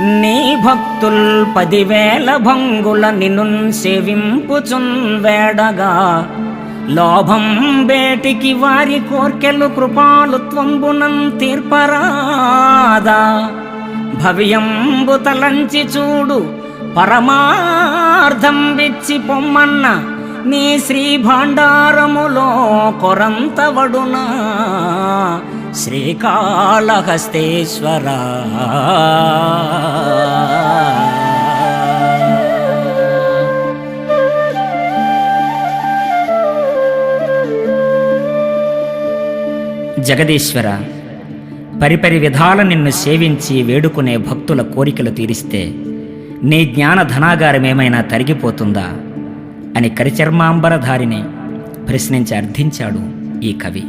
నీ భక్తుల్ పదివేల భంగుల నిన్ను సేవింపుచున్ వేడగా. లోభం బేటికి వారి కోర్కెలు కృపాలు త్వంబునం తీర్పరాదా. భవ్యంబు తలంచి చూడు పరమార్థం విచ్చి పొమ్మన్న నీ శ్రీ భాండారములో కొరంతవడునా శ్రీకాళహస్తేశ్వరా. జగదీశ్వర పరిపరి విధాల నిన్ను సేవించి వేడుకునే భక్తుల కోరికలు తీరిస్తే నీ జ్ఞాన ధనాగారమేమైనా తరిగిపోతుందా? అని కరిచర్మాంబరధారిని ప్రశ్నించి అర్థించాడు ఈ కవి.